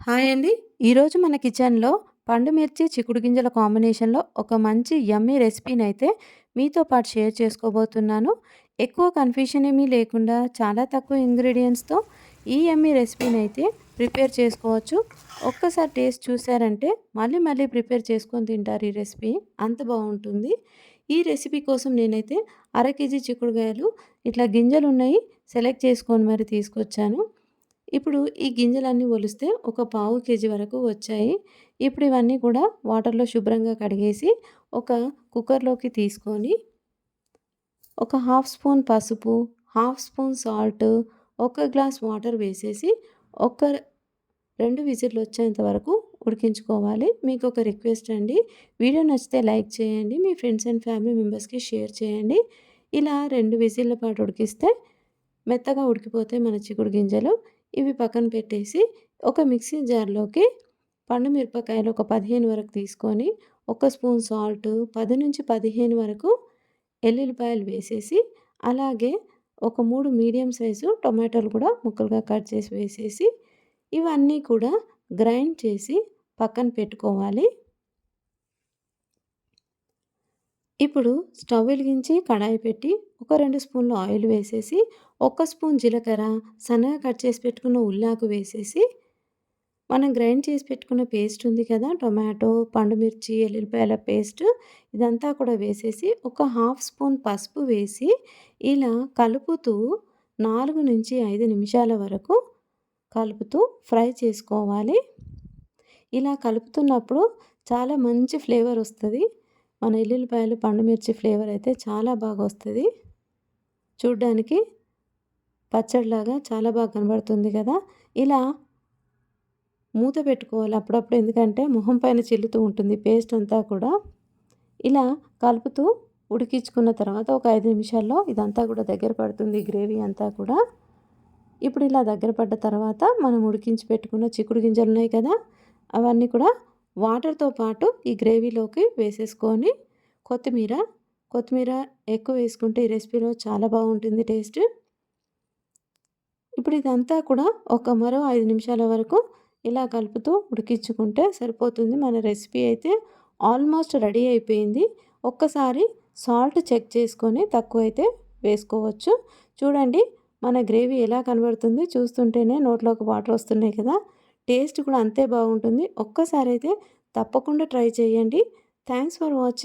Hi అండి. ఈరోజు మన కిచెన్‌లో పండు మిర్చి, చిక్కుడు గింజల కాంబినేషన్‌లో ఒక మంచి యమ్మీ అయితే మీతో పాటు షేర్ చేసుకోబోతున్నాను. ఎక్కువ కన్‌ఫ్యూషన్ ఏమీ లేకుండా చాలా తక్కువ ఇంగ్రీడియంట్స్తో ఈ యమ్మీ అయితే ప్రిపేర్ చేసుకోవచ్చు. ఒక్కసారి టేస్ట్ చూసారంటే మళ్ళీ మళ్ళీ ప్రిపేర్ చేసుకొని తింటారు ఈ రెసిపీ. అంత బాగుంటుంది ఈ రెసిపీ కోసం నేనైతే అర కేజీ చిక్కుడుగాయలు ఇట్లా గింజలు ఉన్నాయి సెలెక్ట్ చేసుకొని మరి తీసుకొచ్చాను. ఇప్పుడు ఈ గింజలన్నీ ఒలిస్తే ఒక పావు కేజీ వరకు వచ్చాయి. ఇప్పుడు ఇవన్నీ కూడా వాటర్‌లో శుభ్రంగా కడిగేసి ఒక కుక్కర్‌లోకి తీసుకొని ఒక హాఫ్ స్పూన్ పసుపు, హాఫ్ స్పూన్ సాల్ట్, ఒక గ్లాస్ వాటర్ వేసేసి ఒక రెండు విజిల్లు వచ్చేంత వరకు ఉడికించుకోవాలి. మీకు ఒక రిక్వెస్ట్ అండి. వీడియో నచ్చితే లైక్ చేయండి. మీ ఫ్రెండ్స్ అండ్ ఫ్యామిలీ మెంబర్స్‌కి షేర్ చేయండి. ఇలా రెండు విజిల్ల పాటు ఉడికిస్తే మెత్తగా ఉడికిపోతాయి మన చిక్కుడు గింజలు. ఇవి పక్కన పెట్టేసి ఒక మిక్సీ జార్‌లోకి పండు మిరపకాయలు ఒక 15 వరకు తీసుకొని, ఒక స్పూన్ సాల్ట్, 10-15 వరకు ఎల్లుల్లిపాయలు వేసేసి, అలాగే ఒక మూడు మీడియం సైజు టొమాటోలు కూడా ముక్కలుగా కట్ చేసి వేసేసి, ఇవన్నీ కూడా గ్రైండ్ చేసి పక్కన పెట్టుకోవాలి. ఇప్పుడు స్టవ్ వెలిగించి కడాయి పెట్టి ఒక రెండు స్పూన్లు ఆయిల్ వేసేసి, ఒక స్పూన్ జీలకర్ర, సన్నగా కట్ చేసి పెట్టుకున్న ఉల్లాకు వేసేసి, మనం గ్రైండ్ చేసి పెట్టుకున్న పేస్ట్ ఉంది కదా! టొమాటో, పండుమిర్చి మిర్చి, పేస్ట్ ఇదంతా కూడా వేసేసి, ఒక హాఫ్ స్పూన్ పసుపు వేసి, ఇలా కలుపుతూ 4-5 నిమిషాల వరకు కలుపుతూ ఫ్రై చేసుకోవాలి. ఇలా కలుపుతున్నప్పుడు చాలా మంచి ఫ్లేవర్ వస్తుంది మన ఎల్లుల్లిపాయలు, పండు మిర్చి ఫ్లేవర్ అయితే చాలా బాగా వస్తుంది చూడ్డానికి పచ్చడిలాగా చాలా బాగా కనబడుతుంది కదా! ఇలా మూత పెట్టుకోవాలి అప్పుడప్పుడు ఎందుకంటే మొహం పైన చిల్లుతూ ఉంటుంది పేస్ట్ అంతా కూడా. ఇలా కలుపుతూ ఉడికించుకున్న తర్వాత ఒక ఐదు నిమిషాల్లో ఇదంతా కూడా దగ్గర పడుతుంది గ్రేవీ అంతా కూడా. ఇప్పుడు ఇలా దగ్గర పడ్డ తర్వాత మనం ఉడికించి పెట్టుకున్న చిక్కుడు గింజలు ఉన్నాయి కదా! అవన్నీ కూడా వాటర్‌తో పాటు ఈ గ్రేవీలోకి వేసేసుకొని కొత్తిమీర, కొత్తిమీర ఎక్కువ వేసుకుంటే ఈ రెసిపీలో చాలా బాగుంటుంది టేస్ట్. ఇప్పుడు ఇదంతా కూడా ఒక మరో ఐదు నిమిషాల వరకు ఇలా కలుపుతూ ఉడికించుకుంటే సరిపోతుంది. మన రెసిపీ అయితే ఆల్మోస్ట్ రెడీ అయిపోయింది. ఒక్కసారి సాల్ట్ చెక్ చేసుకొని తక్కువైతే వేసుకోవచ్చు. చూడండి మన గ్రేవీ ఎలా కనబడుతుంది చూస్తుంటేనే నోట్లోకి వాటర్ వస్తున్నాయి కదా! టేస్ట్ కూడా అంతే బాగుంటుంది. ఒక్కసారి అయితే తప్పకుండా ట్రై చేయండి. Thanks for watching.